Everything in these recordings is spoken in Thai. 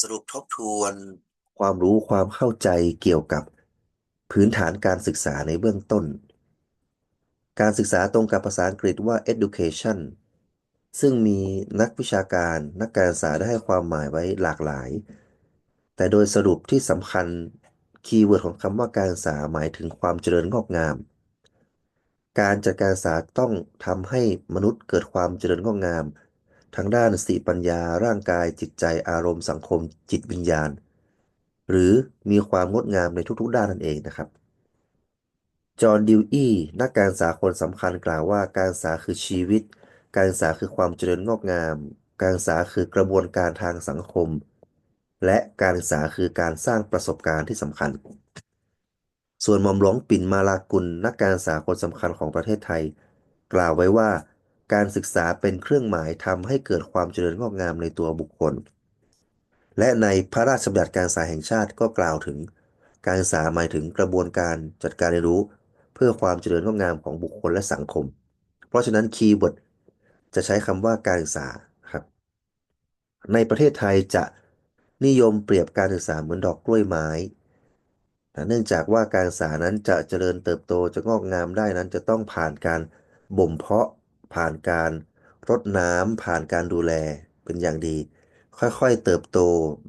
สรุปทบทวนความรู้ความเข้าใจเกี่ยวกับพื้นฐานการศึกษาในเบื้องต้น การศึกษาตรงกับภาษาอังกฤษว่า education ซึ่งมีนักวิชาการนักการศึกษาได้ให้ความหมายไว้หลากหลาย แต่โดยสรุปที่สำคัญคีย์เวิร์ดของคำว่าการศึกษาหมายถึงความเจริญงอกงาม การจัดการศึกษาต้องทำให้มนุษย์เกิดความเจริญงอกงาม ทางด้านสติปัญญาร่างกายจิตใจอารมณ์สังคมจิตวิญญาณ หรือมีความงดงามในทุกๆด้านนั่นเองนะครับ จอห์นดิวอีนักการศึกษาคนสำคัญกล่าวว่าการศึกษาคือชีวิต การศึกษาคือความเจริญงอกงาม การศึกษาคือกระบวนการทางสังคม และการศึกษาคือการสร้างประสบการณ์ที่สำคัญ ส่วนหม่อมหลวงปิ่นมาลากุลนักการศึกษาคนสำคัญของประเทศไทย กล่าวไว้ว่า การศึกษาเป็นเครื่องหมายทำให้เกิดความเจริญงอกงามในตัวบุคคล และในพระราชบัญญัติการศึกษาแห่งชาติก็กล่าวถึง การศึกษาหมายถึงกระบวนการจัดการเรียนรู้ เพื่อความเจริญงอกงามของบุคคลและสังคม เพราะฉะนั้นคีย์เวิร์ดจะใช้คำว่าการศึกษาครับ ในประเทศไทยจะนิยมเปรียบการศึกษาเหมือนดอกกล้วยไม้เนื่องจากว่าการศึกษานั้นจะเจริญเติบโตจะงอกงามได้นั้นจะต้องผ่านการบ่มเพาะ ผ่านการรดน้ำผ่านการดูแลเป็นอย่างดี ค่อยๆเติบโต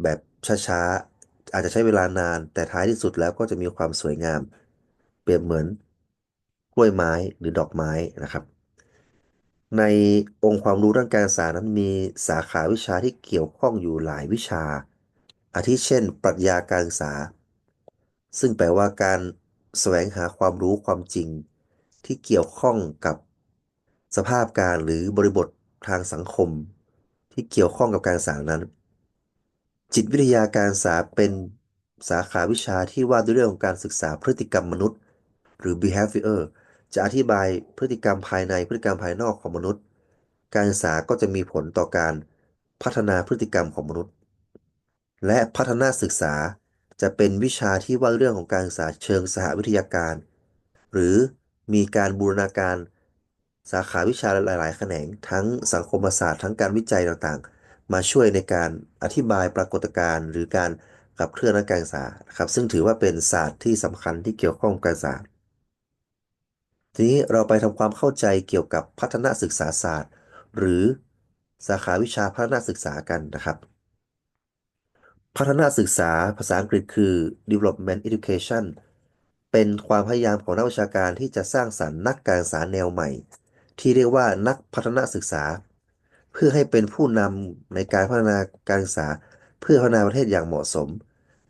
แบบช้าๆอาจจะใช้เวลานาน แต่ท้ายที่สุดแล้วก็จะมีความสวยงาม เปรียบเหมือนกล้วยไม้หรือดอกไม้นะครับ ในองค์ความรู้ด้านการศึกษานั้นมีสาขาวิชาที่เกี่ยวข้องอยู่หลายวิชา อาทิเช่น ปรัชญาการศึกษา ซึ่งแปลว่าการแสวงหาความรู้ความจริงที่เกี่ยวข้องกับ สภาพการหรือบริบททางสังคม ที่เกี่ยวข้องกับการศึกษานั้น จิตวิทยาการศึกษาเป็นสาขาวิชาที่ว่าด้วยเรื่องของการศึกษาพฤติกรรมมนุษย์ หรือ behavior จะอธิบายพฤติกรรมภายในพฤติกรรมภายนอกของมนุษย์ การศึกษาก็จะมีผลต่อการพัฒนาพฤติกรรมของมนุษย์ และพัฒนาศึกษาจะเป็นวิชาที่ว่าเรื่องของการศึกษาเชิงสหวิทยาการ หรือมีการบูรณาการ สาขาวิชาหลาย ๆ แขนงทั้งสังคมศาสตร์ทั้งการวิจัยต่างๆ มาช่วยในการอธิบายปรากฏการณ์ หรือการขับเคลื่อนการศึกษาครับ ซึ่งถือว่าเป็นศาสตร์ที่สำคัญที่เกี่ยวข้องกับการศึกษาทีนี้เราไปทำความเข้าใจเกี่ยวกับพัฒนาศึกษาศาสตร์ หรือสาขาวิชาพัฒนาศึกษากันนะครับ พัฒนาศึกษาภาษาอังกฤษคือ development education เป็นความพยายามของนักวิชาการที่จะสร้างสรรค์นักการศึกษาแนวใหม่ ที่เรียกว่านักพัฒนาศึกษา เพื่อให้เป็นผู้นำในการพัฒนาการศึกษา เพื่อพัฒนาประเทศอย่างเหมาะสม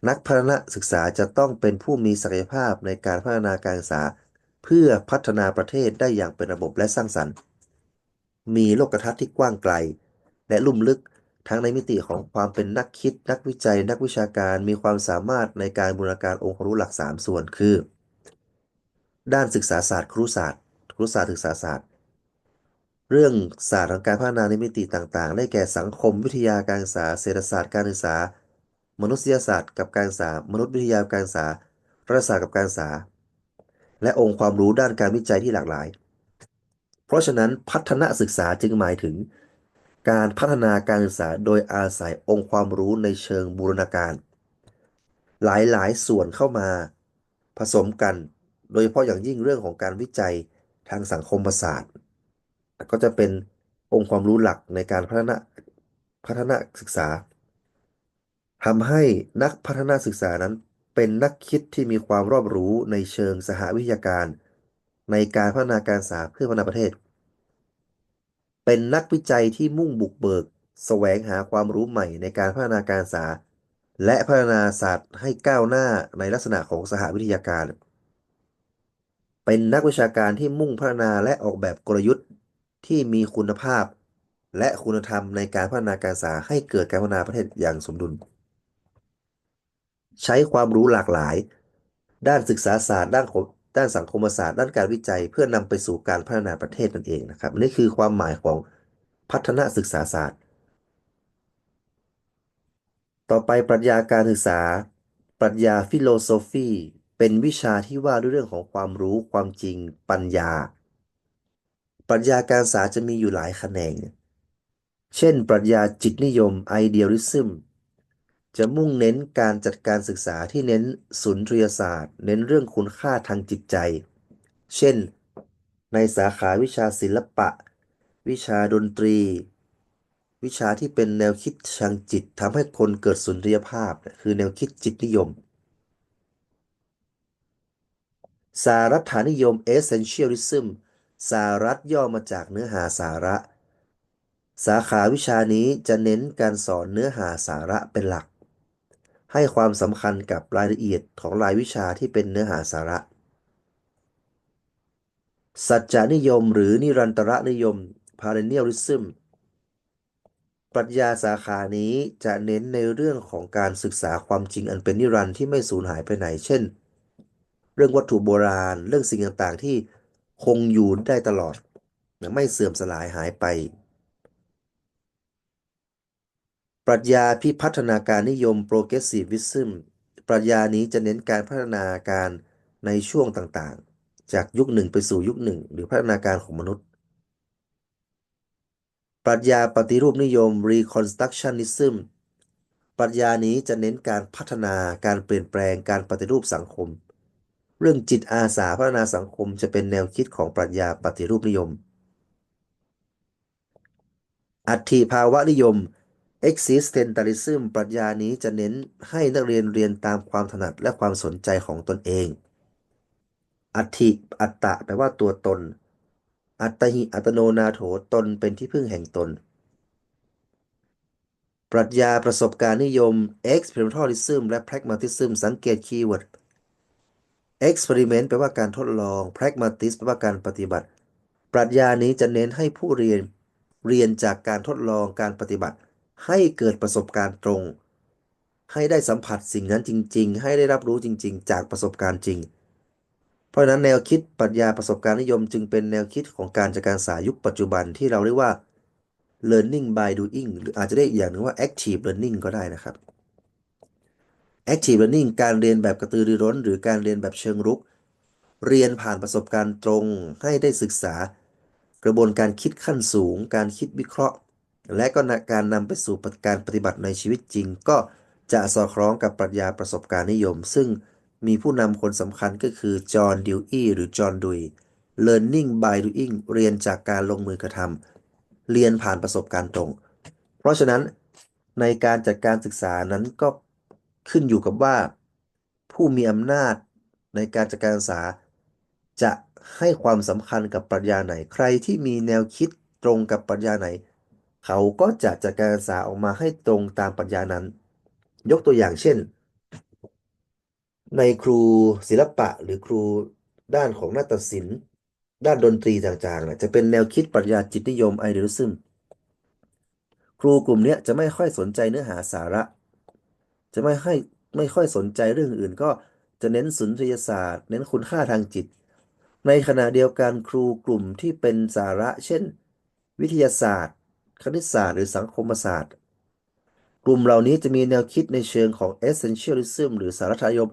นักพัฒนาศึกษาจะต้องเป็นผู้มีศักยภาพในการพัฒนาการศึกษา เพื่อพัฒนาประเทศได้อย่างเป็นระบบและสร้างสรรค์ มีโลกทัศน์ที่กว้างไกล และลุ่มลึกทั้งในมิติของความเป็นนักคิด นักวิจัย นักวิชาการมีความสามารถในการบูรณาการองค์ความรู้หลัก 3 ส่วนคือ ด้านศึกษาศาสตร์ครุศาสตร์ครุศาสตร์ศึกษาศาสตร์ เรื่องศาสตร์ของการพัฒนาในมิติต่างๆ ได้แก่สังคมวิทยาการศึกษา เศรษฐศาสตร์การศึกษา มนุษยศาสตร์กับการศึกษามนุษยวิทยาการศึกษารัฐศาสตร์กับการศึกษา และองค์ความรู้ด้านการวิจัยที่หลากหลาย เพราะฉะนั้นพัฒนาศึกษาจึงหมายถึง การพัฒนาการศึกษาโดยอาศัยองค์ความรู้ในเชิงบูรณาการ หลายๆส่วนเข้ามาผสมกัน โดยเฉพาะอย่างยิ่งเรื่องของการวิจัยทางสังคมศาสตร์ ก็จะเป็นองค์ความรู้หลักในการพัฒนาพัฒนาศึกษาทำให้นักพัฒนาศึกษานั้นเป็นนักคิดที่มีความรอบรู้ในเชิงสหวิทยาการ ในการพัฒนาการศึกษาเพื่อพัฒนาประเทศ เป็นนักวิจัยที่มุ่งบุกเบิก แสวงหาความรู้ใหม่ในการพัฒนาการศึกษา และพัฒนาศาสตร์ให้ก้าวหน้าในลักษณะของสหวิทยาการ เป็นนักวิชาการที่มุ่งพัฒนาและออกแบบกลยุทธ์ ที่มีคุณภาพ และคุณธรรมในการพัฒนาการศึกษาให้เกิดการพัฒนาประเทศอย่างสมดุล ใช้ความรู้หลากหลาย ด้านศึกษาศาสตร์ ด้านด้านสังคมศาสตร์ ด้านการวิจัย เพื่อนำไปสู่การพัฒนาประเทศนั่นเองนะครับนี่คือความหมายของพัฒนาศึกษาศาสตร์ ต่อไปปรัชญาการศึกษา ปรัชญาฟิโลโซฟีเป็นวิชาที่ว่าด้วยเรื่องของความรู้ความจริงปัญญา ปรัชญาการศึกษาจะมีอยู่หลายแขนง เช่น ปรัชญาจิตนิยม idealism จะมุ่งเน้นการจัดการศึกษาที่เน้นสุนทรียศาสตร์ เน้นเรื่องคุณค่าทางจิตใจ เช่น ในสาขาวิชาศิลปะ วิชาดนตรี วิชาที่เป็นแนวคิดทางจิตทำให้คนเกิดสุนทรียภาพ คือแนวคิดจิตนิยม สารัฐานิยม Essentialism สารัฐย่อมาจากเนื้อหาสาระ สาขาวิชานี้จะเน้นการสอนเนื้อหาสาระเป็นหลัก ให้ความสำคัญกับรายละเอียดของรายวิชาที่เป็นเนื้อหาสาระ สัจจานิยมหรือนิรันตรนิยม Perennialism ปรัชญาสาขานี้จะเน้นในเรื่องของการศึกษาความจริงอันเป็นนิรันดร์ที่ไม่สูญหายไปไหน เช่น เรื่องวัตถุโบราณ เรื่องสิ่งต่างๆ ที่ คงอยู่ได้ตลอดไม่เสื่อมสลายหายไป ปรัชญาพิพัฒนาการนิยม Progressivism ปรัชญานี้จะเน้นการพัฒนาการในช่วงต่างๆ จากยุคหนึ่งไปสู่ยุคหนึ่ง หรือพัฒนาการของมนุษย์ ปรัชญาปฏิรูปนิยม Reconstructionism ปรัชญานี้จะเน้นการพัฒนาการเปลี่ยนแปลงการปฏิรูปสังคม เรื่องจิตอาสาพัฒนาสังคมจะเป็นแนวคิดของปรัชญาปฏิรูปนิยม อัตถิภาวะนิยม Existentialism ปรัชญานี้จะเน้นให้นักเรียนเรียนตามความถนัดและความสนใจของตนเอง อัตถิอัตตะแปลว่าตัวตน อัตหิอัตโนนาโถตนเป็นที่พึ่งแห่งตน ปรัชญาประสบการณ์นิยม Experimentalism และ Pragmatism สังเกตคีย์เวิร์ด Experiment แปลว่าการทดลอง Pragmatism แปลว่าการปฏิบัติ ปรัชญานี้จะเน้นให้ผู้เรียนเรียนจากการทดลองการปฏิบัติ ให้เกิดประสบการณ์ตรง ให้ได้สัมผัสสิ่งนั้นจริง ๆ ให้ได้รับรู้จริง ๆ จากประสบการณ์จริง เพราะนั้นแนวคิดปรัชญาประสบการณ์นิยม จึงเป็นแนวคิดของการจัดการศึกษายุคปัจจุบันที่เราเรียกว่า learning by doing หรืออาจจะได้อีกอย่างนึงว่า active learning ก็ได้นะครับ active learning การเรียนแบบกระตือรือร้น หรือการเรียนแบบเชิงรุก เรียนผ่านประสบการณ์ตรงให้ได้ศึกษา กระบวนการคิดขั้นสูง การคิดวิเคราะห์ และก็การนำไปสู่การปฏิบัติในชีวิตจริง ก็จะสอดคล้องกับปรัชญาประสบการณ์นิยม ซึ่งมีผู้นำคนสำคัญก็คือจอห์นดิวอีหรือจอห์นดุย learning by doing เรียนจากการลงมือกระทำเรียนผ่านประสบการณ์ตรง เพราะฉะนั้นในการจัดการศึกษานั้นก็ ขึ้นอยู่กับว่าผู้มีอำนาจในการจัดการศึกษา จะให้ความสำคัญกับปรัชญาไหน ใครที่มีแนวคิดตรงกับปรัชญาไหน เขาก็จะจัดการศึกษาออกมาให้ตรงตามปรัชญานั้น ยกตัวอย่างเช่น ในครูศิลปะหรือครูด้านของนาฏศิลป์ ด้านดนตรีต่างๆ จะเป็นแนวคิดปรัชญาจิตนิยมไอเดลิซึมครูกลุ่มนี้จะไม่ค่อยสนใจเนื้อหาสาระ จะไม่ให้ไม่ค่อยสนใจเรื่องอื่น ก็จะเน้นสุนทรียศาสตร์ เน้นคุณค่าทางจิต ในขณะเดียวกันครูกลุ่มที่เป็นสาระ เช่น วิทยาศาสตร์ คณิตศาสตร์ หรือสังคมศาสตร์ กลุ่มเหล่านี้จะมีแนวคิดในเชิงของ essentialism หรือสารัฐนิยม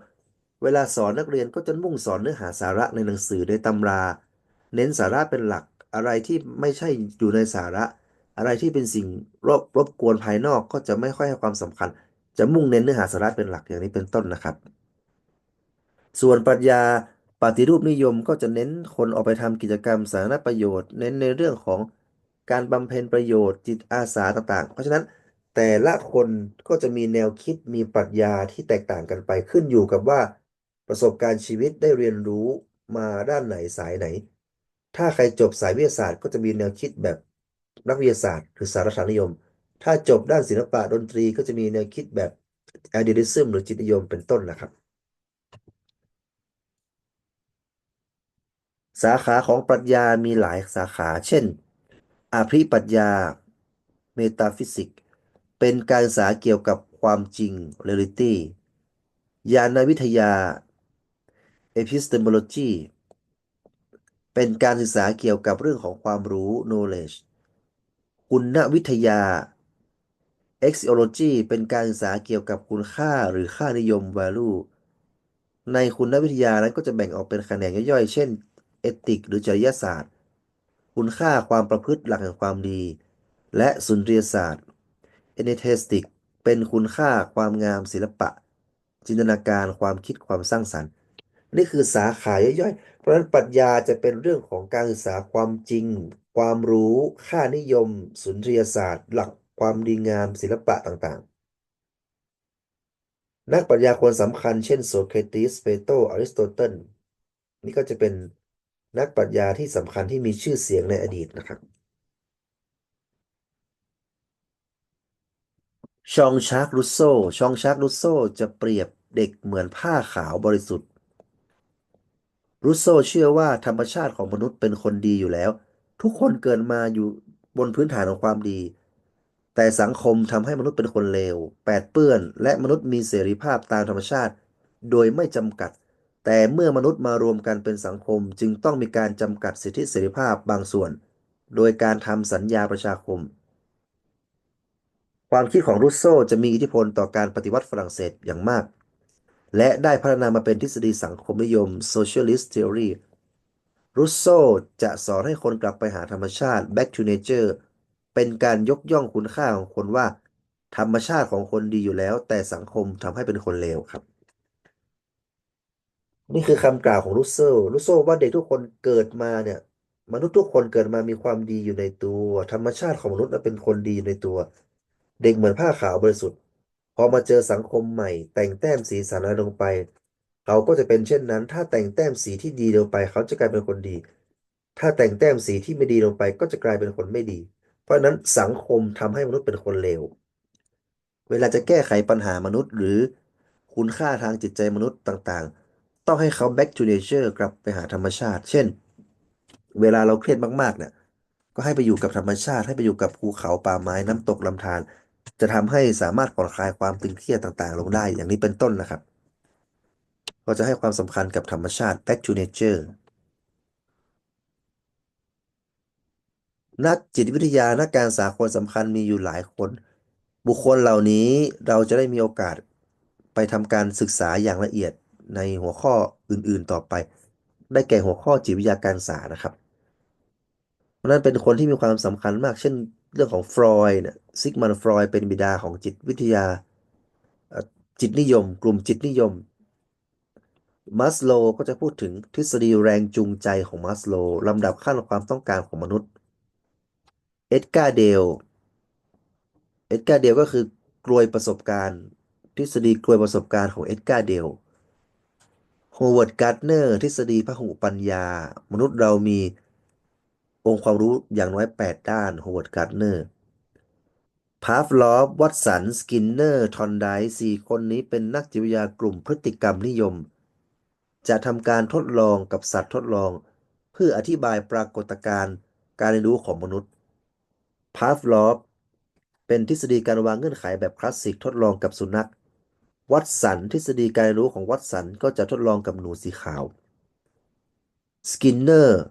เวลาสอนนักเรียนก็จะมุ่งสอนเนื้อหาสาระในหนังสือในตำรา เน้นสาระเป็นหลักอะไรที่ไม่ใช่อยู่ในสาระ อะไรที่เป็นสิ่งรบรบกวนภายนอกก็จะไม่ค่อยให้ความสำคัญ จะมุ่งเน้นเนื้อหาสาระเป็นหลักอย่างนี้เป็นต้นนะครับ ส่วนปรัชญาปฏิรูปนิยมก็จะเน้นคนออกไปทำกิจกรรมสาธารณประโยชน์ เน้นในเรื่องของการบำเพ็ญประโยชน์จิตอาสาต่างๆ เพราะฉะนั้นแต่ละคนก็จะมีแนวคิดมีปรัชญาที่แตกต่างกันไปขึ้นอยู่กับว่าประสบการณ์ชีวิตได้เรียนรู้มาด้านไหนสายไหน ถ้าใครจบสายวิทยาศาสตร์ ก็จะมีแนวคิดแบบนักวิทยาศาสตร์ หรือสารสนนิยม ถ้าจบด้านศิลปะดนตรีก็จะมีแนวคิดแบบ idealism หรือจิตนิยมเป็นต้นนะครับ สาขาของปรัชญามีหลายสาขา เช่นอภิปรัชญา เมตาฟิสิก เป็นการศึกษาเกี่ยวกับความจริง reality ญาณวิทยา epistemology เป็นการศึกษาเกี่ยวกับเรื่องของความรู้ knowledge คุณวิทยา axiology เป็นการศึกษาเกี่ยวกับคุณค่าหรือค่านิยม value ในคุณวิทยานั้นก็จะแบ่งออกเป็นแขนงย่อยๆ เช่นเอติกหรือจริยศาสตร์ คุณค่าความประพฤติหลักแห่งความดี และสุนทรียศาสตร์เอเนเทสติกเป็นคุณค่าความงามศิลปะ จินตนาการความคิดความสร้างสรรค์ นี่คือสาขาย่อยๆ เพราะฉะนั้นปรัชญาจะเป็นเรื่องของการศึกษาความจริง ความรู้ ค่านิยม สุนทรียศาสตร์ หลัก ความดีงามศิลปะต่างๆ นักปรัชญาคนสำคัญเช่นโสเครติสเปโตอริสโตเติลนี่ก็จะเป็นนักปรัชญาที่สำคัญที่มีชื่อเสียงในอดีตนะครับชองชาร์กรูโซชองชาร์กรูโซจะเปรียบเด็กเหมือนผ้าขาวบริสุทธิ์รูสโซเชื่อว่าธรรมชาติของมนุษย์เป็นคนดีอยู่แล้ว ทุกคนเกิดมาอยู่บนพื้นฐานของความดี แต่สังคมทำให้มนุษย์เป็นคนเลว แปดเปื้อน และมนุษย์มีเสรีภาพตามธรรมชาติ โดยไม่จำกัด แต่เมื่อมนุษย์มารวมกันเป็นสังคมจึงต้องมีการจำกัดสิทธิเสรีภาพบางส่วน โดยการทำสัญญาประชาคม ความคิดของรูสโซจะมีอิทธิพลต่อการปฏิวัติฝรั่งเศสอย่างมาก และได้พัฒนามาเป็นทฤษฎีสังคมนิยม Socialist Theory รูสโซจะสอนให้คนกลับไปหาธรรมชาติ back to nature เป็นการยกย่องคุณค่าของคนว่า ธรรมชาติของคนดีอยู่แล้ว แต่สังคมทำให้เป็นคนเลวครับ นี่คือคำกล่าวของรูสโซรูสโซว่าเด็กทุกคนเกิดมาเนี่ย มนุษย์ทุกคนเกิดมามีความดีอยู่ในตัว ธรรมชาติของมนุษย์เป็นคนดีในตัว เด็กเหมือนผ้าขาวบริสุทธิ์พอมาเจอสังคมใหม่ แต่งแต้มสีสันอะไรลงไป เขาก็จะเป็นเช่นนั้น ถ้าแต่งแต้มสีที่ดีลงไป เขาจะกลายเป็นคนดี ถ้าแต่งแต้มสีที่ไม่ดีลงไป ก็จะกลายเป็นคนไม่ดี เพราะนั้นสังคมทำให้มนุษย์เป็นคนเลว เวลาจะแก้ไขปัญหามนุษย์ หรือคุณค่าทางจิตใจมนุษย์ต่างๆ ต้องให้เขา back to nature กลับไปหาธรรมชาติ เช่น เวลาเราเครียดมากๆเนี่ยก็ให้ไปอยู่กับธรรมชาติ ให้ไปอยู่กับภูเขาป่าไม้น้ำตกลำธารจะทำให้สามารถผ่อนคลายความตึงเครียดต่างๆ ลงได้อย่างนี้เป็นต้นนะครับก็จะให้ความสำคัญกับธรรมชาติ back to nature นักจิตวิทยานักการสากลสำคัญมีอยู่หลายคน บุคคลเหล่านี้เราจะได้มีโอกาสไปทำการศึกษาอย่างละเอียดในหัวข้ออื่นๆต่อไป ได้แก่หัวข้อจิตวิทยาการศึกษานะครับ เพราะนั้นเป็นคนที่มีความสำคัญมาก เช่น เรื่องของฟรอยด์ซิกมันฟรอยด์เป็นบิดาของจิตวิทยา จิตนิยม กลุ่มจิตนิยมมัสโลก็จะพูดถึงทฤษฎีแรงจูงใจของมัสโลลำดับขั้นความต้องการของมนุษย์ เอ็ดการ์เดล เอ็ดการ์เดลก็คือกลวยประสบการณ์ ทฤษฎีกลวยประสบการณ์ของเอ็ดการ์เดล โฮเวิร์ด การ์ดเนอร์ ทฤษฎีพหุปัญญา มนุษย์เรามีองค์ความรู้อย่างน้อย 8 ด้าน โฮเวิร์ด การ์ดเนอร์ พาฟลอฟ วัตสัน สกินเนอร์ ทอนไดสี่คนนี้เป็นนักจิตวิทยากลุ่มพฤติกรรมนิยม จะทำการทดลองกับสัตว์ทดลอง เพื่ออธิบายปรากฏการณ์การเรียนรู้ของมนุษย์ พาฟลอฟเป็นทฤษฎีการวางเงื่อนไขแบบคลาสสิกทดลองกับสุนัข วัตสันทฤษฎีการเรียนรู้ของวัตสันก็จะทดลองกับหนูสีขาวสกินเนอร์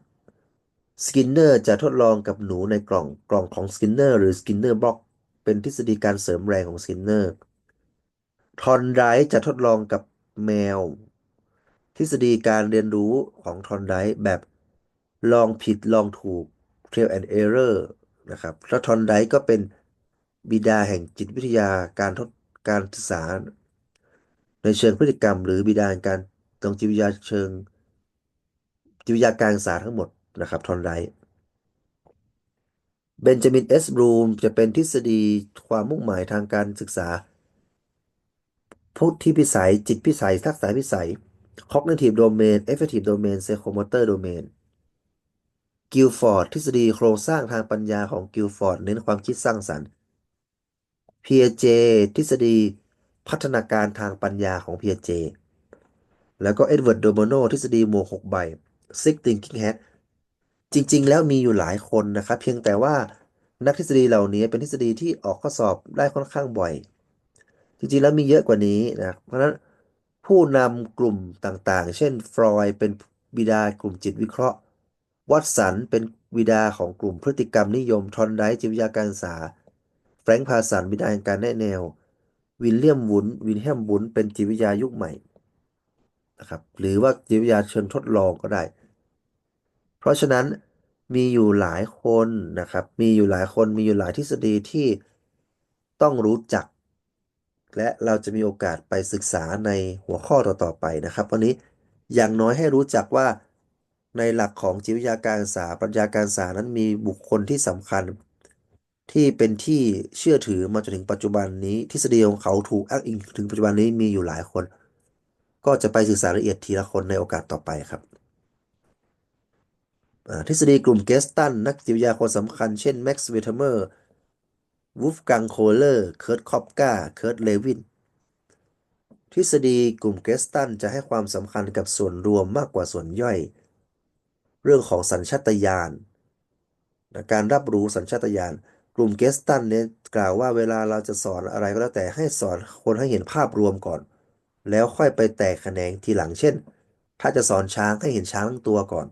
สกินเนอร์จะทดลองกับหนูในกล่องกล่องของสกินเนอร์หรือสกินเนอร์บล็อกเป็นทฤษฎีการเสริมแรงของสกินเนอร์ทอนไดจะทดลองกับแมว ทฤษฎีการเรียนรู้ของทอนไดแบบลองผิดลองถูก trial and error นะครับแล้วทอนไดก็เป็นบิดาแห่งจิตวิทยาการทดการศึกษา ในเชิงพฤติกรรม หรือบิดาการตรงจิตวิทยาเชิงจิตวิทยาการศึกษาทั้งหมดนะครับทอนไดเบนจามินเอสบรูมจะเป็นทฤษฎีความมุ่งหมายทางการศึกษา พุทธิพิสัย จิตพิสัย ทักษะพิสัย cognitive domain affective domain psychomotor domain กิลฟอร์ดทฤษฎีโครงสร้างทางปัญญาของกิลฟอร์ดเน้นความคิดสร้างสรรค์ Piaget ทฤษฎีพัฒนาการทางปัญญาของ Piaget แล้วก็เอ็ดเวิร์ดโดโมโนทฤษฎีหมวกหกใบ Six Thinking Hat จริง ๆ แล้วมีอยู่หลายคนนะครับเพียงแต่ว่านักทฤษฎีเหล่านี้เป็นทฤษฎีที่ออกข้อสอบได้ค่อนข้างบ่อย จริง ๆ แล้วมีเยอะกว่านี้นะเพราะฉะนั้นผู้นำกลุ่มต่างๆ เช่นฟรอยเป็นบิดากลุ่มจิตวิเคราะห์ วัตสันเป็นบิดาของกลุ่มพฤติกรรมนิยมทอนไดจิตวิทยาการศึกษา แฟรงค์พาสันบิดาแห่งการแนะแนว วิลเลียมวุนวิลเลียมวุนเป็นจิตวิทยายุคใหม่นะครับหรือว่าจิตวิทยาเชิงทดลองก็ได้ เพราะฉะนั้นมีอยู่หลายคนนะครับ มีอยู่หลายคนมีอยู่หลายทฤษฎีที่ต้องรู้จัก และเราจะมีโอกาสไปศึกษาในหัวข้อต่อๆไปนะครับ วันนี้อย่างน้อยให้รู้จักว่า ในหลักของจิตวิทยาการศึกษาปรัชญาการศึกษานั้นมีบุคคลที่สำคัญ ที่เป็นที่เชื่อถือมาจนถึงปัจจุบันนี้ทฤษฎีของเขาถูกอ้างอิงถึงปัจจุบันนี้มีอยู่หลายคน ก็จะไปศึกษารายละเอียดทีละคนในโอกาสต่อไปครับทฤษฎีกลุ่มเกสตัน นักจิตวิทยาคนสำคัญเช่นแม็กซ์เวเทเมอร์วูฟกังโคเลอร์เคิร์ตคอปกาเคิร์ตเลวินทฤษฎีกลุ่มเกสตันจะให้ความสำคัญกับส่วนรวมมากกว่าส่วนย่อย เรื่องของสัญชาตญาณนะการรับรู้สัญชาตญาณกลุ่มเกสตันเนี่ยกล่าวว่าเวลาเราจะสอนอะไรก็แล้วแต่ให้สอนคนให้เห็นภาพรวมก่อน แล้วค่อยไปแตกแขนงทีหลังเช่น ถ้าจะสอนช้างให้เห็นช้างทั้งตัวก่อน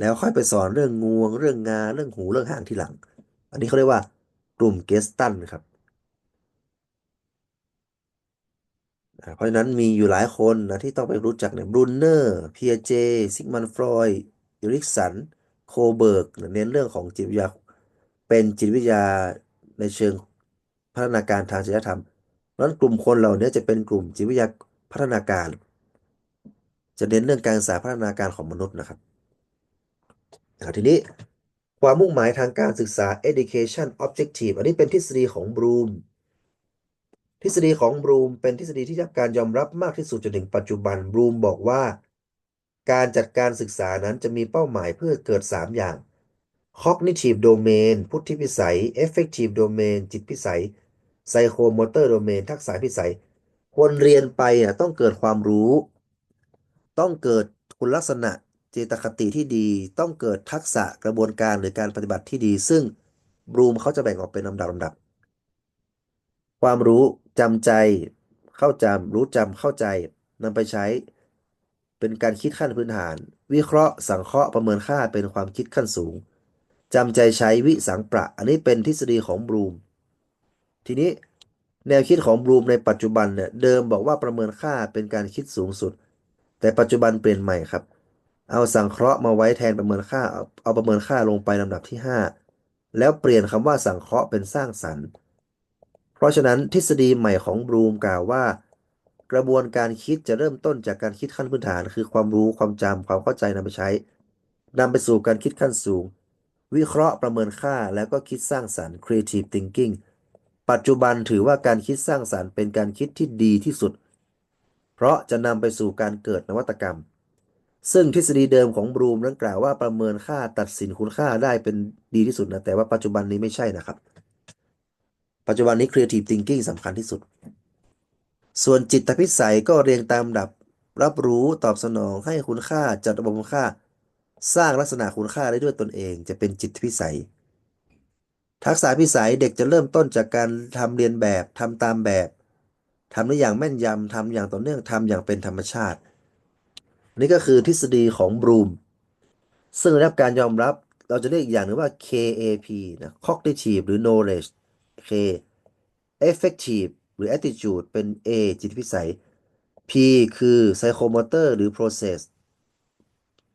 แล้วค่อยไปสอนเรื่องงวง เรื่องงา เรื่องหูเรื่องหางทีหลัง อันนี้เขาเรียกว่ากลุ่มเกสตันครับเพราะฉะนั้นมีอยู่หลายคนนะที่ต้องไปรู้จักเนี่ยบรูเนอร์เพียเจซิกมันฟรอย อิริกสัน โคเบิร์กเน้นเรื่องของจิตวิทยา เป็นจิตวิทยาในเชิงพัฒนาการทางจริยธรรมนั้นกลุ่มคนเหล่านี้จะเป็นกลุ่มจิตวิทยาพัฒนาการ จะเน้นเรื่องการศึกษาพัฒนาการของมนุษย์นะครับทีนี้ความมุ่งหมายทางการศึกษา education objective อันนี้เป็นทฤษฎีของบรูม ทฤษฎีของบรูมเป็นทฤษฎีที่ได้รับการยอมรับมากที่สุดจนถึงปัจจุบันบรูมบอกว่า การจัดการศึกษานั้นจะมีเป้าหมายเพื่อเกิด 3 อย่าง cognitive domain พุทธิพิสัย affective domain จิตพิสัย psychomotor domain ทักษะพิสัย คนเรียนไปอะต้องเกิดความรู้ ต้องเกิดคุณลักษณะเจตคติที่ดี ต้องเกิดทักษะกระบวนการหรือการปฏิบัติที่ดี ซึ่งบรูมเขาจะแบ่งออกเป็นลำดับลำดับ ความรู้จำใจ เข้าจำรู้จำเข้าใจนำไปใช้ เป็นการคิดขั้นพื้นฐาน วิเคราะห์สังเคราะห์ประเมินค่าเป็นความคิดขั้นสูงจำใจใช้วิสังประ อันนี้เป็นทฤษฎีของบรูม ทีนี้แนวคิดของบรูมในปัจจุบันเนี่ยเดิมบอกว่าประเมินค่าเป็นการคิดสูงสุด แต่ปัจจุบันเปลี่ยนใหม่ครับ เอาสังเคราะห์มาไว้แทนประเมินค่าเอาประเมินค่าลงไปลำดับที่ 5 แล้วเปลี่ยนคำว่าสังเคราะห์เป็นสร้างสรรค์ เพราะฉะนั้นทฤษฎีใหม่ของบรูมกล่าวว่า กระบวนการคิดจะเริ่มต้นจากการคิดขั้นพื้นฐาน คือความรู้ความจำความเข้าใจนำไปใช้นำไปสู่การคิดขั้นสูง วิเคราะห์ประเมินค่าแล้วก็คิดสร้างสรรค์ creative thinking ปัจจุบันถือว่าการคิดสร้างสรรค์เป็นการคิดที่ดีที่สุด เพราะจะนำไปสู่การเกิดนวัตกรรม ซึ่งทฤษฎีเดิมของบรูมนั้นกล่าวว่าประเมินค่าตัดสินคุณค่าได้เป็นดีที่สุดนะแต่ว่าปัจจุบันนี้ไม่ใช่นะครับ ปัจจุบันนี้ creative thinking สำคัญที่สุด ส่วนจิตพิสัยก็เรียงตามดับ รับรู้ตอบสนองให้คุณค่าจัดระบบคุณค่า สร้างลักษณะคุณค่าได้ด้วยตนเอง จะเป็นจิตพิสัย ทักษะพิสัยเด็กจะเริ่มต้นจากการทำเรียนแบบทำตามแบบทำได้อย่างแม่นยำทำอย่างต่อเนื่องทำอย่างเป็นธรรมชาติ นี่ก็คือทฤษฎีของบรูม ซึ่งได้รับการยอมรับเราจะเรียกอีกอย่างหนึ่งว่า KAP นะ cognitive หรือ knowledge K effective หรือ attitude เป็น A จิตพิสัย P คือ psychomotor หรือ process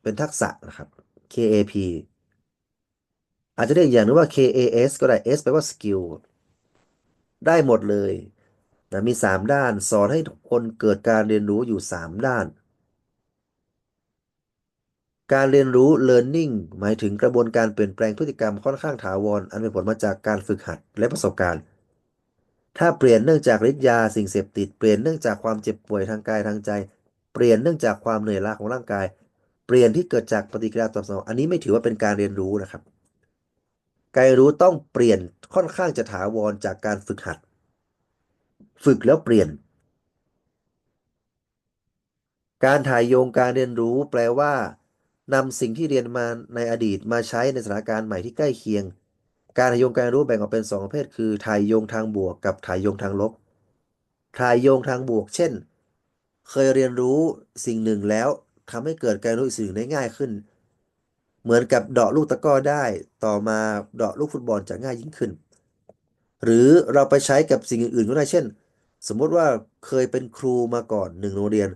เป็นทักษะนะครับ KAP อาจจะเรียกอีกอย่างหนึงว่า KAS ก็ได้ S แปลว่า skill ได้หมดเลยนะมี 3 ด้านสอนให้ทุกคนเกิดการเรียนรู้อยู่ 3 ด้าน การเรียนรู้ learning หมายถึงกระบวนการเปลี่ยนแปลงพฤติกรรมค่อนข้างถาวร อันเป็นผลมาจากการฝึกหัดและประสบการณ์ ถ้าเปลี่ยนเนื่องจากฤทธิ์ยาสิ่งเสพติด เปลี่ยนเนื่องจากความเจ็บป่วยทางกายทางใจ เปลี่ยนเนื่องจากความเหนื่อยล้าของร่างกาย เปลี่ยนที่เกิดจากปฏิกิริยาตอบสนอง อันนี้ไม่ถือว่าเป็นการเรียนรู้นะครับ การรู้ต้องเปลี่ยนค่อนข้างจะถาวรจากการฝึกหัด ฝึกแล้วเปลี่ยน การถ่ายโยงการเรียนรู้แปลว่านำสิ่งที่เรียนมาในอดีตมาใช้ในสถานการณ์ใหม่ที่ใกล้เคียง การถ่ายโยงการรู้แบ่งออกเป็นสองประเภท คือถ่ายโยงทางบวกกับถ่ายโยงทางลบถ่ายโยงทางบวก เช่น เคยเรียนรู้สิ่งหนึ่งแล้วทำให้เกิดการรู้อีกสิ่งหนึ่งได้ง่ายขึ้น เหมือนกับเดาะลูกตะก้อได้ ต่อมาเดาะลูกฟุตบอลจะง่ายยิ่งขึ้น หรือเราไปใช้กับสิ่งอื่นๆก็ได้ เช่น สมมติว่าเคยเป็นครูมาก่อนหนึ่งโรงเรียน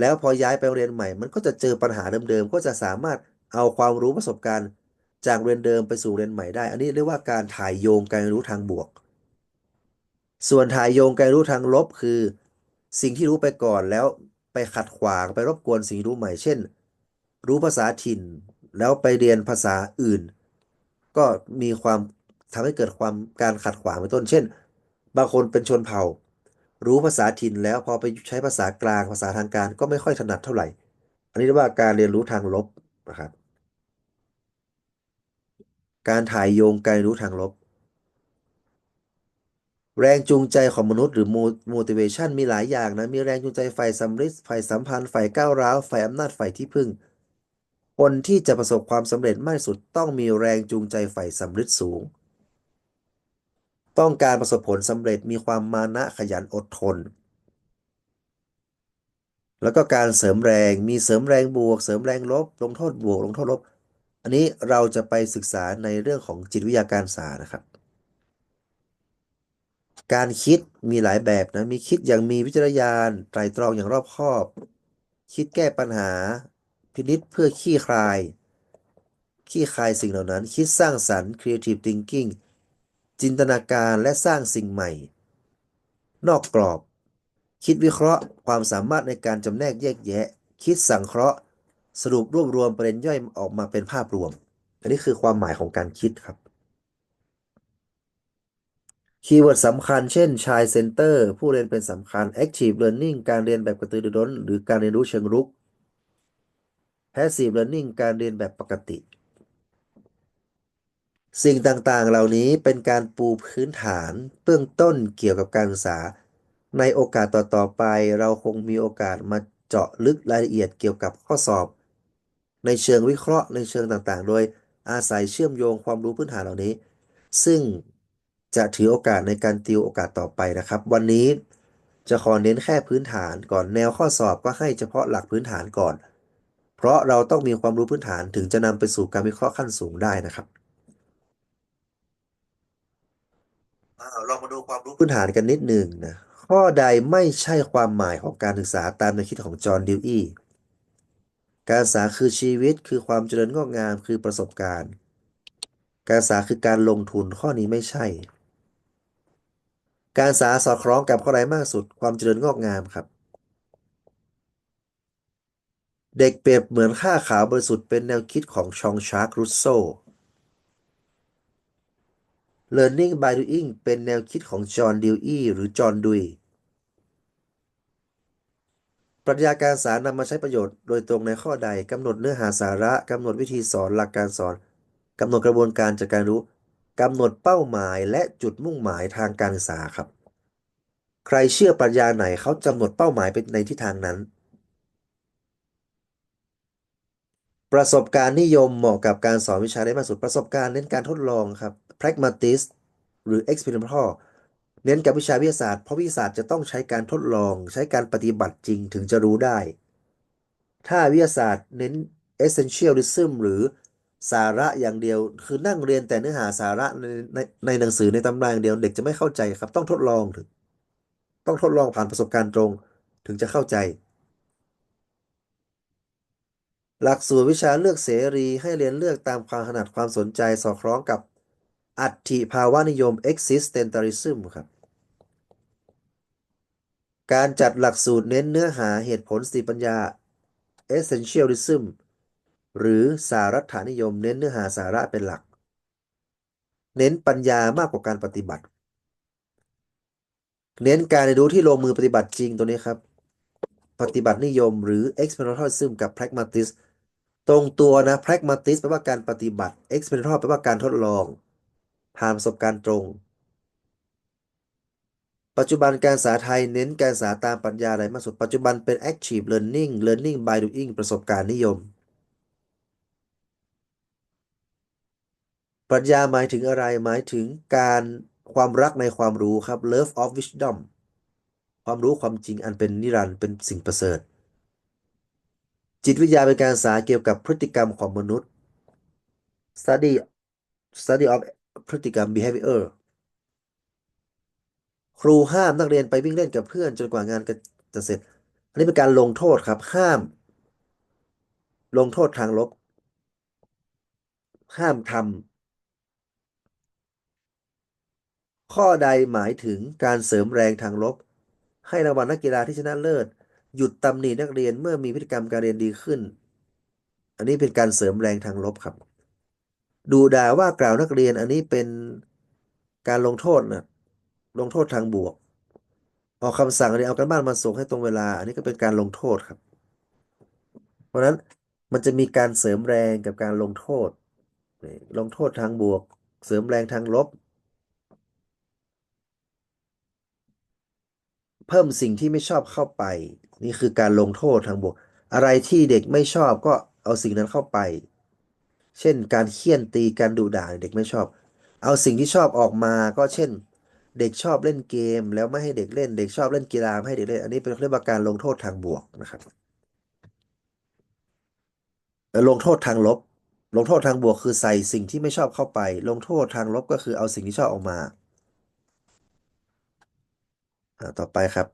แล้วพอย้ายไปโรงเรียนใหม่ มันก็จะเจอปัญหาเดิมๆ ก็จะสามารถเอาความรู้ประสบการณ์ จากเรียนเดิมไปสู่เรียนใหม่ได้ อันนี้เรียกว่าการถ่ายโยงการเรียนรู้ทางบวก ส่วนถ่ายโยงการรู้ทางลบคือ สิ่งที่รู้ไปก่อนแล้วไปขัดขวางไปรบกวนสิ่งรู้ใหม่ เช่น รู้ภาษาถิ่น แล้วไปเรียนภาษาอื่น ก็มีความทำให้เกิดความการขัดขวางเป็นต้น เช่น บางคนเป็นชนเผ่า รู้ภาษาถิ่นแล้วพอไปใช้ภาษากลางภาษาทางการก็ไม่ค่อยถนัดเท่าไหร่ อันนี้เรียกว่าการเรียนรู้ทางลบนะครับ การถ่ายโยงการรู้ทางลบ แรงจูงใจของมนุษย์หรือ motivation มีหลายอย่างนะ มีแรงจูงใจฝ่ายสำริดฝ่ายสัมพันธ์ฝ่ายก้าวร้าวฝ่ายอำนาจฝ่ายที่พึ่ง คนที่จะประสบความสำเร็จมากสุดต้องมีแรงจูงใจฝ่ายสำริดสูง ต้องการประสบผลสำเร็จมีความมานะขยันอดทน แล้วก็การเสริมแรงมีเสริมแรงบวก เสริมแรงลบ ลงโทษบวก ลงโทษลบ อันนี้เราจะไปศึกษาในเรื่องของจิตวิทยาการศึกษานะครับ การคิดมีหลายแบบนะ มีคิดอย่างมีวิจารณญาณไตรตรองอย่างรอบคอบ คิดแก้ปัญหา พินิจเพื่อขี้คลาย ขี้คลายสิ่งเหล่านั้น คิดสร้างสรรค์ creative thinking จินตนาการและสร้างสิ่งใหม่ นอกกรอบ คิดวิเคราะห์ความสามารถในการจำแนกแยกแยะ คิดสังเคราะห์ สรุปรวบรวมประเด็นย่อยออกมาเป็นภาพรวม อันนี้คือความหมายของการคิดครับ คีย์เวิร์ดสำคัญ เช่น Child Center ผู้เรียนเป็นสำคัญ Active Learning การเรียนแบบกระตือรือร้น หรือการเรียนรู้เชิงรุก Passive Learning การเรียนแบบปกติ สิ่งต่างๆ เหล่านี้เป็นการปูพื้นฐานเบื้องต้นเกี่ยวกับการศึกษา ในโอกาสต่อๆไป เราคงมีโอกาสมาเจาะลึกรายละเอียดเกี่ยวกับข้อสอบ ในเชิงวิเคราะห์ในเชิงต่างๆ โดยอาศัยเชื่อมโยงความรู้พื้นฐานเหล่านี้ ซึ่งจะถือโอกาสในการติวโอกาสต่อไปนะครับ วันนี้จะขอเน้นแค่พื้นฐานก่อนแนวข้อสอบก็ให้เฉพาะหลักพื้นฐานก่อน เพราะเราต้องมีความรู้พื้นฐานถึงจะนำไปสู่การวิเคราะห์ขั้นสูงได้นะครับลองมาดูความรู้พื้นฐานกันนิดหนึ่งนะข้อใดไม่ใช่ความหมายของการศึกษาตามแนวคิดของจอห์นดิวอี การศึกษาคือชีวิตคือความเจริญงอกงามคือประสบการณ์ การศึกษาคือการลงทุนข้อนี้ไม่ใช่ การศึกษาสอดคล้องกับข้อใดมากสุด ความเจริญงอกงามครับ เด็กเปรียบเหมือนข้าขาวบริสุทธิ์เป็นแนวคิดของชองชาร์กรุสโซ Learning by doing เป็นแนวคิดของจอห์นดิวอีหรือจอห์นดุย ปรัชญาการสารนำมาใช้ประโยชน์โดยตรงในข้อใดกำหนดเนื้อหาสาระกำหนดวิธีสอนหลักการสอนกำหนดกระบวนการจัดการรู้กำหนดเป้าหมายและจุดมุ่งหมายทางการศึกษาครับ ใครเชื่อปรัชญาไหนเขากำหนดเป้าหมายไปในทิศทางนั้น ประสบการณ์นิยมเหมาะกับการสอนวิชาได้มากสุดประสบการณ์เน้นการทดลองครับ pragmatist หรือ experimental เน้นกับวิชาวิทยาศาสตร์เพราะวิทยาศาสตร์จะต้องใช้การทดลองใช้การปฏิบัติจริงถึงจะรู้ได้ ถ้าวิทยาศาสตร์เน้น essentialism หรือสาระอย่างเดียว คือนั่งเรียนแต่เนื้อหาสาระในในในหนังสือในตำราอย่างเดียวเด็กจะไม่เข้าใจครับ ต้องทดลองถึง ต้องทดลองผ่านประสบการณ์ตรงถึงจะเข้าใจ หลักสูตรวิชาเลือกเสรีให้เรียนเลือกตามความถนัดความสนใจสอดคล้องกับ อัตถิภาวะนิยม existentialism ครับ การจัดหลักสูตรเน้นเนื้อหาเหตุผลสติปัญญา essentialism หรือสารัฐานิยม เน้นเนื้อหาสาระเป็นหลัก เน้นปัญญามากกว่าการปฏิบัติ เน้นการเรียนรู้ที่ลงมือปฏิบัติจริงตัวนี้ครับ ปฏิบัตินิยมหรือ experimentalism กับ pragmatist ตรงตัวนะ pragmatist แปลว่าการปฏิบัติ experimental แปลว่าการทดลอง ผ่านประสบการณ์ตรง ปัจจุบันการศึกษาไทยเน้นการศึกษาตามปรัชญาอะไรมากสุด ปัจจุบันเป็น active learning learning by doing ประสบการณ์นิยม ปรัชญาหมายถึงอะไรหมายถึงการความรักในความรู้ครับ love of wisdom ความรู้ความจริงอันเป็นนิรันดร์เป็นสิ่งประเสริฐ จิตวิทยาเป็นการศึกษาเกี่ยวกับพฤติกรรมของมนุษย์ study study of พฤติกรรม behavior ครูห้ามนักเรียนไปวิ่งเล่นกับเพื่อนจนกว่างานจะเสร็จ อันนี้เป็นการลงโทษครับ ห้าม ลงโทษทางลบ ห้ามทำข้อใดหมายถึงการเสริมแรงทางลบ ให้รางวัลนักกีฬาที่ชนะเลิศ หยุดตำหนินักเรียนเมื่อมีพฤติกรรมการเรียนดีขึ้น อันนี้เป็นการเสริมแรงทางลบครับ ดูด่าว่ากล่าวนักเรียนอันนี้เป็นการลงโทษนะลงโทษทางบวกออกคำสั่งอันนี้เอากันบ้านมาส่งให้ตรงเวลา อันนี้ก็เป็นการลงโทษครับ เพราะนั้นมันจะมีการเสริมแรงกับการลงโทษ ลงโทษทางบวก เสริมแรงทางลบ เพิ่มสิ่งที่ไม่ชอบเข้าไป นี่คือการลงโทษทางบวก อะไรที่เด็กไม่ชอบก็เอาสิ่งนั้นเข้าไป เช่น การเฆี่ยนตีการดุด่าเด็กไม่ชอบ เอาสิ่งที่ชอบออกมาก็เช่น เด็กชอบเล่นเกม แล้วไม่ให้เด็กเล่น เด็กชอบเล่นกีฬาไม่ให้เด็กเล่น อันนี้เป็นเรียกว่าการลงโทษทางบวกนะครับลงโทษทางลบ ลงโทษทางบวกคือใส่สิ่งที่ไม่ชอบเข้าไป ลงโทษทางลบก็คือเอาสิ่งที่ชอบออกมาต่อไปครับ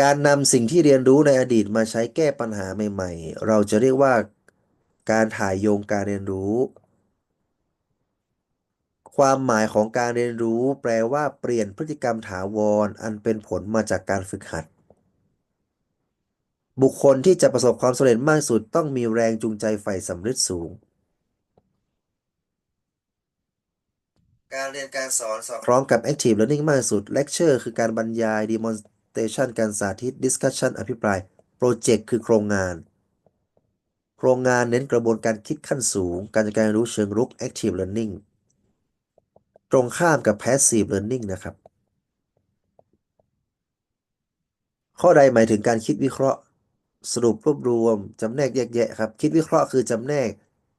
การนำสิ่งที่เรียนรู้ในอดีตมาใช้แก้ปัญหาใหม่ ๆ เราจะเรียกว่า การถ่ายโยงการเรียนรู้ ความหมายของการเรียนรู้ แปลว่าเปลี่ยนพฤติกรรมถาวรอันเป็นผลมาจากการฝึกหัด บุคคลที่จะประสบความสำเร็จมากสุดต้องมีแรงจูงใจใฝ่สำเร็จสูง การเรียนการสอนสอดคล้องกับ active learning มากสุด lecture คือการบรรยาย demonstration การสาธิต discussion อภิปราย project คือโครงงาน โครงงานเน้นกระบวนการคิดขั้นสูง การจัดการเรียนรู้เชิงรุก active learning ตรงข้ามกับ passive learning นะครับ ข้อใดหมายถึงการคิดวิเคราะห์ สรุปรวบรวมจำแนกแยกแยะครับ คิดวิเคราะห์คือจำแนก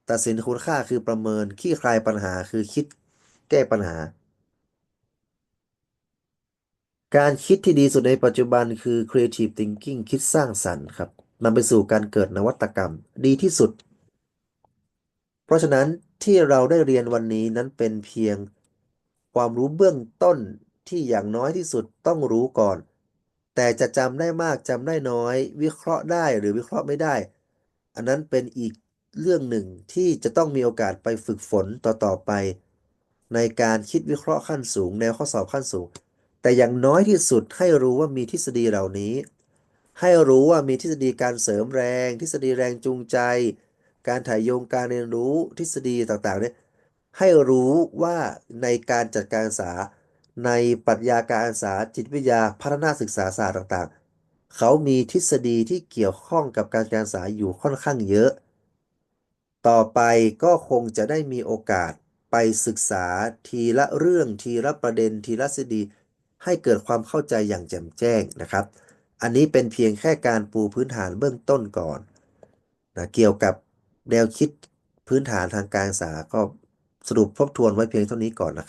ตัดสินคุณค่าคือประเมินคลี่คลายปัญหาคือคิดแก้ปัญหา การคิดที่ดีสุดในปัจจุบันคือ creative thinking คิดสร้างสรรค์ครับ นำไปสู่การเกิดนวัตกรรมดีที่สุด เพราะฉะนั้นที่เราได้เรียนวันนี้นั้นเป็นเพียงความรู้เบื้องต้นที่อย่างน้อยที่สุดต้องรู้ก่อน แต่จะจำได้มากจำได้น้อย วิเคราะห์ได้หรือวิเคราะห์ไม่ได้ อันนั้นเป็นอีกเรื่องหนึ่งที่จะต้องมีโอกาสไปฝึกฝนต่อๆไป ในการคิดวิเคราะห์ขั้นสูงแนวข้อสอบขั้นสูง แต่อย่างน้อยที่สุดให้รู้ว่ามีทฤษฎีเหล่านี้ ให้รู้ว่ามีทฤษฎีการเสริมแรง ทฤษฎีแรงจูงใจ การถ่ายโยงการเรียนรู้ทฤษฎีต่างๆเนี่ยให้รู้ว่าในการจัดการศึกษา ในปรัชญาการศึกษาจิตวิทยาพัฒนาศึกษาศาสตร์ต่างๆ เขามีทฤษฎีที่เกี่ยวข้องกับการการศึกษาอยู่ค่อนข้างเยอะ ต่อไปก็คงจะได้มีโอกาสไปศึกษาทีละเรื่องทีละประเด็นทีละทฤษฎีให้เกิดความเข้าใจอย่างแจ่มแจ้งนะครับ อันนี้เป็นเพียงแค่การปูพื้นฐานเบื้องต้นก่อนนะเกี่ยวกับแนวคิดพื้นฐานทางการศึกษาก็สรุปทบทวนไว้เพียงเท่านี้ก่อนนะครับ